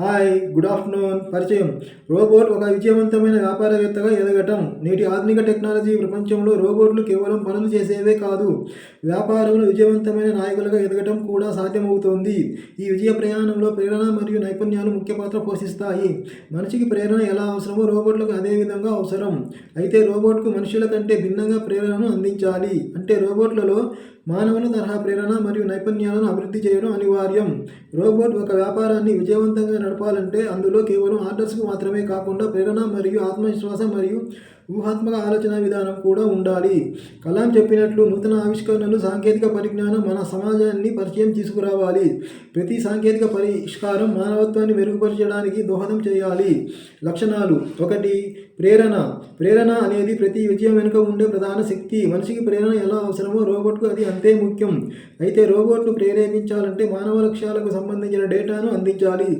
Hi good afternoon. పరిచయం. Robot ఒక విజయవంతమైన వ్యాపారవేత్తగా ఎదగటం. నేటి ఆధునిక టెక్నాలజీ ప్రపంచంలో రోబోట్లు కేవలం పనులు చేసేవే కాదు వ్యాపారంలో విజయవంతమైన నాయకులుగా ఎదగటం కూడా సాధ్యమవుతోంది. ఈ విజయ ప్రయాణంలో ప్రేరణ మరియు నైపుణ్యాలు ముఖ్య పాత్ర పోషిస్తాయి. మనిషికి ప్రేరణ ఎలా అవసరమో రోబోట్లకు అదే విధంగా అవసరం. అయితే రోబోట్కు మనుషుల కంటే భిన్నంగా ప్రేరణను అందించాలి. అంటే రోబోట్లలో మానవుల తరహా ప్రేరణ మరియు నైపుణ్యాలను అభివృద్ధి చేయడం అనివార్యం. రోబోట్ ఒక వ్యాపారాన్ని విజయవంతంగా నడపాలంటే అందులో కేవలం ఆర్డర్స్కు మాత్రమే కాకుండా ప్రేరణ మరియు ఆత్మవిశ్వాసం మరియు ఊహాత్మక ఆలోచన విధానం కూడా ఉండాలి. కలాం చెప్పినట్లు నూతన ఆవిష్కరణలు సాంకేతిక పరిజ్ఞానం మన సమాజాన్ని పరిచయం తీసుకురావాలి. ప్రతి సాంకేతిక పరిష్కారం మానవత్వాన్ని మెరుగుపరచడానికి దోహదం చేయాలి. లక్షణాలు. ఒకటి ప్రేరణ. ప్రేరణ అనేది ప్రతి విజయం వెనుక ఉండే ప్రధాన శక్తి. మనిషికి ప్రేరణ ఎలా అవసరమో రోబోట్కు అది అంతే ముఖ్యం. అయితే రోబోట్ను ప్రేరేపించాలంటే మానవ లక్ష్యాలకు సంబంధించిన డేటాను అందించాలి.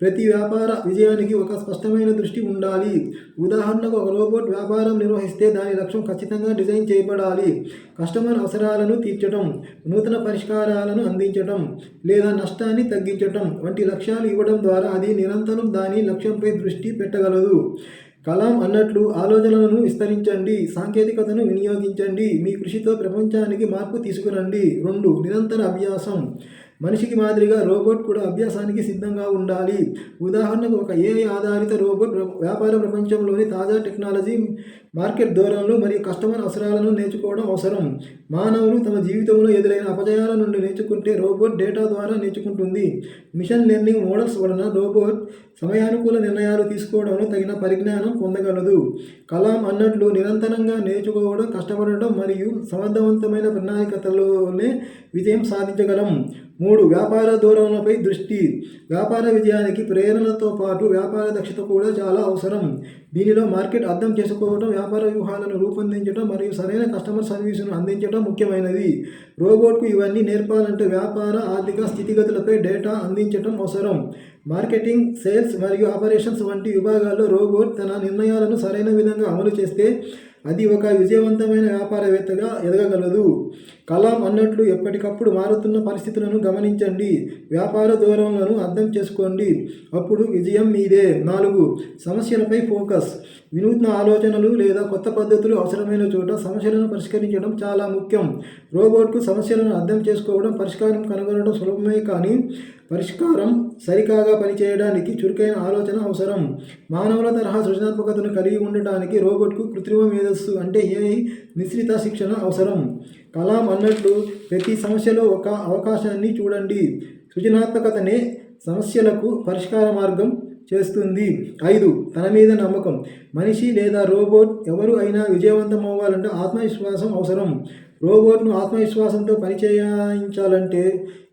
ప్రతి వ్యాపార విజయానికి ఒక స్పష్టమైన దృష్టి ఉండాలి. ఉదాహరణకు ఒక రోబోట్ వ్యాపారం నిర్వహిస్తే దాని లక్ష్యం ఖచ్చితంగా డిజైన్ చేయబడాలి. కస్టమర్ అవసరాలను తీర్చడం నూతన పరిష్కారాలను అందించడం లేదా నష్టాన్ని తగ్గించడం వంటి లక్ష్యాలు ఇవ్వడం ద్వారా అది నిరంతరం దాని లక్ష్యంపై దృష్టి పెట్టగలదు. కలాం అన్నట్లు ఆలోచనలను విస్తరించండి సాంకేతికతను వినియోగించండి మీ కృషితో ప్రపంచానికి మార్పు తీసుకురండి. రెండు నిరంతర అభ్యాసం. మనిషికి మాదిరిగా రోబోట్ కూడా అభ్యాసానికి సిద్ధంగా ఉండాలి. ఉదాహరణకు ఒక ఏఐ ఆధారిత రోబోట్ వ్యాపార ప్రపంచంలోని తాజా టెక్నాలజీ మార్కెట్ ధోరణులు మరియు కస్టమర్ అవసరాలను నేర్చుకోవడం అవసరం. మానవులు తమ జీవితంలో ఎదురైన అపజయాల నుండి నేర్చుకుంటే రోబోట్ డేటా ద్వారా నేర్చుకుంటుంది. మిషన్ లెర్నింగ్ మోడల్స్ వలన రోబోట్ సమయానుకూల నిర్ణయాలు తీసుకోవడంలో తగిన పరిజ్ఞానం పొందగలదు. కలాం అన్నట్లు నిరంతరంగా నేర్చుకోవడం కష్టపడడం మరియు సమర్థవంతమైన ప్రణాళికతలోనే విజయం సాధించగలం. మూడు వ్యాపార ధోరణులపై దృష్టి. వ్యాపార విజయానికి ప్రేరణతో పాటు వ్యాపార దక్షత కూడా చాలా అవసరం. దీనిలో మార్కెట్ అర్థం చేసుకోవడం వ్యాపార వ్యూహాలను రూపొందించడం మరియు సరైన కస్టమర్ సర్వీసును అందించడం ముఖ్యమైనది. రోబోట్కు ఇవన్నీ నేర్పాలంటే వ్యాపార ఆర్థిక స్థితిగతులపై డేటా అందించడం అవసరం. మార్కెటింగ్ సేల్స్ మరియు ఆపరేషన్స్ వంటి విభాగాల్లో రోబోట్ తన నిర్ణయాలను సరైన విధంగా అమలు చేస్తే అది ఒక విజయవంతమైన వ్యాపారవేత్తగా ఎదగగలదు. కలాం అన్నట్లు ఎప్పటికప్పుడు మారుతున్న పరిస్థితులను గమనించండి. వ్యాపార ధోరణులను అర్థం చేసుకోండి. అప్పుడు విజయం మీదే. నాలుగు సమస్యలపై ఫోకస్. వినూత్న ఆలోచనలు లేదా కొత్త పద్ధతులు అవసరమైన చోట సమస్యలను పరిష్కరించడం చాలా ముఖ్యం. రోబోట్కు సమస్యలను అర్థం చేసుకోవడం పరిష్కారం కనుగొనడం సులభమే కానీ పరిష్కారం సరికాగా పనిచేయడానికి చురుకైన ఆలోచన అవసరం. మానవుల తరహా సృజనాత్మకతను కలిగి ఉండటానికి రోబోట్కు కృత్రిమ మేధస్సు అంటే ఏ మిశ్రిత శిక్షణ అవసరం. కలాం అన్నట్లు ప్రతి సమస్యలో ఒక అవకాశాన్ని చూడండి. సృజనాత్మకతనే సమస్యలకు పరిష్కార మార్గం చేస్తుంది. ఐదు తన మీద నమ్మకం. మనిషి లేదా రోబోట్ ఎవరు అయినా విజయవంతం అవ్వాలంటే ఆత్మవిశ్వాసం అవసరం. రోబోట్ను ఆత్మవిశ్వాసంతో పనిచేయించాలంటే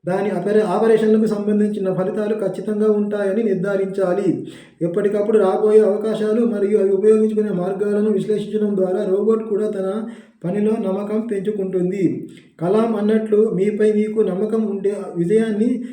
దాని అపరే ఆపరేషన్లకు సంబంధించిన ఫలితాలు ఖచ్చితంగా ఉంటాయని నిర్ధారించాలి. ఎప్పటికప్పుడు రాబోయే అవకాశాలు మరియు అవి ఉపయోగించుకునే మార్గాలను విశ్లేషించడం ద్వారా రోబోట్ కూడా తన పనిలో నమ్మకం పెంచుకుంటుంది. కలాం అన్నట్లు మీపై మీకు నమ్మకం ఉండే విజయాన్ని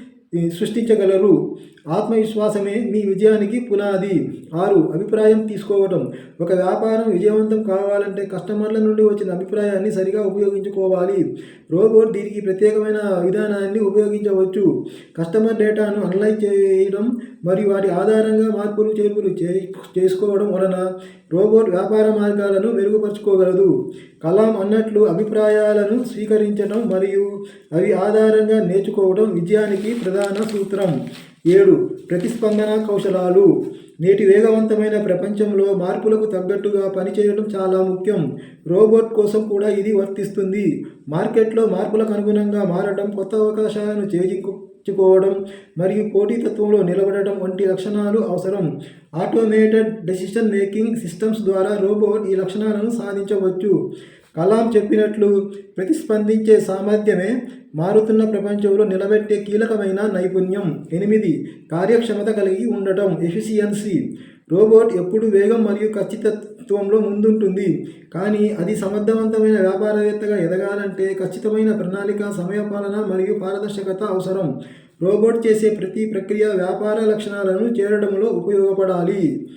సృష్టించగలరు. ఆత్మవిశ్వాసమే మీ విజయానికి పునాది. ఆరు అభిప్రాయం తీసుకోవటం. ఒక వ్యాపారం విజయవంతం కావాలంటే కస్టమర్ల నుండి వచ్చిన అభిప్రాయాన్ని సరిగా ఉపయోగించుకోవాలి. రోబోట్ దీనికి ప్రత్యేకమైన విధానాన్ని ఉపయోగించవచ్చు. కస్టమర్ డేటాను అనలైజ్ చేయడం మరియు వాటి ఆధారంగా మార్పులు చేర్పులు చే చేసుకోవడం వలన రోబోట్ వ్యాపార మార్గాలను మెరుగుపరుచుకోగలదు. కలాం అన్నట్లు అభిప్రాయాలను స్వీకరించడం మరియు అవి ఆధారంగా నేర్చుకోవడం విజయానికి ప్రధాన సూత్రం. ఏడు ప్రతిస్పందన కౌశలాలు. నేటి వేగవంతమైన ప్రపంచంలో మార్పులకు తగ్గట్టుగా పనిచేయడం చాలా ముఖ్యం. రోబోట్ కోసం కూడా ఇది వర్తిస్తుంది. మార్కెట్లో మార్పులకు అనుగుణంగా మారడం కొత్త అవకాశాలను చేజించుకోవడం మరియు పోటీతత్వంలో నిలబడడం వంటి లక్షణాలు అవసరం. ఆటోమేటెడ్ డెసిషన్ మేకింగ్ సిస్టమ్స్ ద్వారా రోబోట్ ఈ లక్షణాలను సాధించవచ్చు. కలాం చెప్పినట్లు ప్రతిస్పందించే సామర్థ్యమే మారుతున్న ప్రపంచంలో నిలబెట్టే కీలకమైన నైపుణ్యం. ఎనిమిది. కార్యక్షమత కలిగి ఉండటం. ఎఫిషియన్సీ. రోబోట్ ఎప్పుడు వేగం మరియు ఖచ్చితత్వంలో ముందుంటుంది. కానీ అది సమర్థవంతమైన వ్యాపారవేత్తగా ఎదగాలంటే ఖచ్చితమైన ప్రణాళిక సమయపాలన మరియు పారదర్శకత అవసరం. రోబోట్ చేసే ప్రతి ప్రక్రియ వ్యాపార లక్షణాలను చేరడంలో ఉపయోగపడాలి.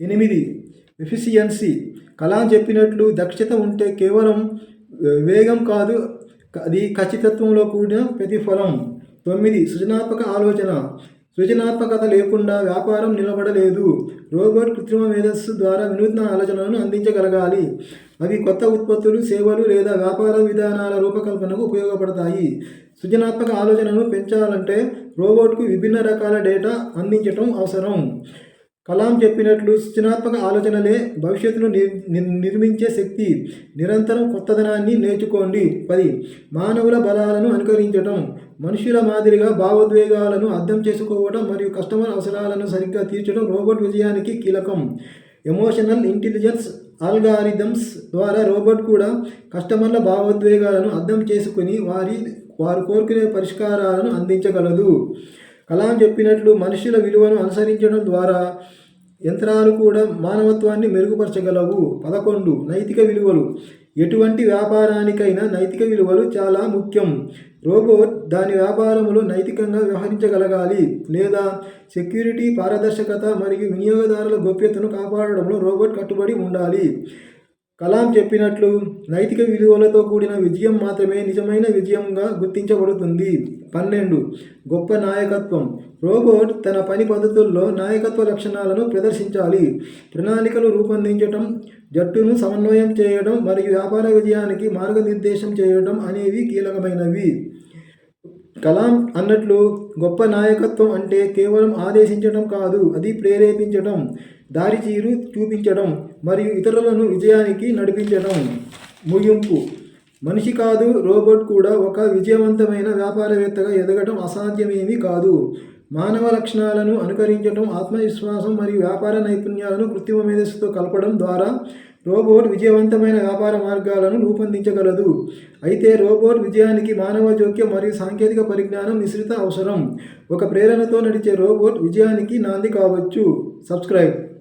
ఎనిమిది. ఎఫిషియన్సీ. కలాం చెప్పినట్లు దక్షత ఉంటే కేవలం వేగం కాదు అది ఖచ్చితత్వంలో కూడిన ప్రతిఫలం. తొమ్మిది సృజనాత్మక ఆలోచన. సృజనాత్మకత లేకుండా వ్యాపారం నిలబడలేదు. రోబోట్ కృత్రిమ మేధస్సు ద్వారా వినూత్న ఆలోచనలను అందించగలగాలి. అవి కొత్త ఉత్పత్తులు సేవలు లేదా వ్యాపార విధానాల రూపకల్పనకు ఉపయోగపడతాయి. సృజనాత్మక ఆలోచనను పెంచాలంటే రోబోట్కు విభిన్న రకాల డేటా అందించటం అవసరం. కలాం చెప్పినట్లు సృజనాత్మక ఆలోచనలే భవిష్యత్తును నిర్- నిర్మించే శక్తి. నిరంతరం కొత్తదనాన్ని నేర్చుకోండి. పది. మానవుల బలాలను అనుకరించటం. మనుషుల మాదిరిగా భావోద్వేగాలను అర్థం చేసుకోవడం మరియు కస్టమర్ అవసరాలను సరిగ్గా తీర్చడం రోబోట్ విజయానికి కీలకం. ఎమోషనల్ ఇంటెలిజెన్స్ ఆల్గారిథమ్స్ ద్వారా రోబోట్ కూడా కస్టమర్ల భావోద్వేగాలను అర్థం చేసుకుని వారి వారు కోరుకునే పరిష్కారాలను అందించగలదు. కలాం చెప్పినట్లు మనుషుల విలువను అనుసరించడం ద్వారా యంత్రాలు కూడా మానవత్వాన్ని మెరుగుపరచగలవు. పదకొండు. నైతిక విలువలు. ఎటువంటి వ్యాపారానికైనా నైతిక విలువలు చాలా ముఖ్యం. రోబోట్ దాని వ్యాపారంలో నైతికంగా వ్యవహరించగలగాలి. లేదా సెక్యూరిటీ పారదర్శకత మరియు వినియోగదారుల గోప్యతను కాపాడడంలో రోబోట్ కట్టుబడి ఉండాలి. కలాం చెప్పినట్లు నైతిక విలువలతో కూడిన విజయం మాత్రమే నిజమైన విజయంగా గుర్తించబడుతుంది. పన్నెండు. గొప్ప నాయకత్వం. రోబోట్ తన పని పద్ధతుల్లో నాయకత్వ లక్షణాలను ప్రదర్శించాలి. ప్రణాళికలు రూపొందించడం జట్టును సమన్వయం చేయడం మరియు వ్యాపార విజయానికి మార్గనిర్దేశం చేయడం అనేవి కీలకమైనవి. కలాం అన్నట్లు గొప్ప నాయకత్వం అంటే కేవలం ఆదేశించడం కాదు అది ప్రేరేపించడం దారిచీరు చూపించడం మరియు ఇతరులను విజయానికి నడిపించడం. ముగింపు. మనిషి కాదు రోబోట్ కూడా ఒక విజయవంతమైన వ్యాపారవేత్తగా ఎదగడం అసాధ్యమేమీ కాదు. మానవ లక్షణాలను అనుకరించడం ఆత్మవిశ్వాసం మరియు వ్యాపార నైపుణ్యాలను కృత్రిమ మేధస్సుతో కలపడం ద్వారా రోబోట్ విజయవంతమైన వ్యాపార మార్గాలను రూపొందించగలదు. అయితే రోబోట్ విజయానికి మానవ జోక్యం మరియు సాంకేతిక పరిజ్ఞానం మిశ్రిత అవసరం. ఒక ప్రేరణతో నడిచే రోబోట్ విజయానికి నాంది కావచ్చు. సబ్స్క్రైబ్.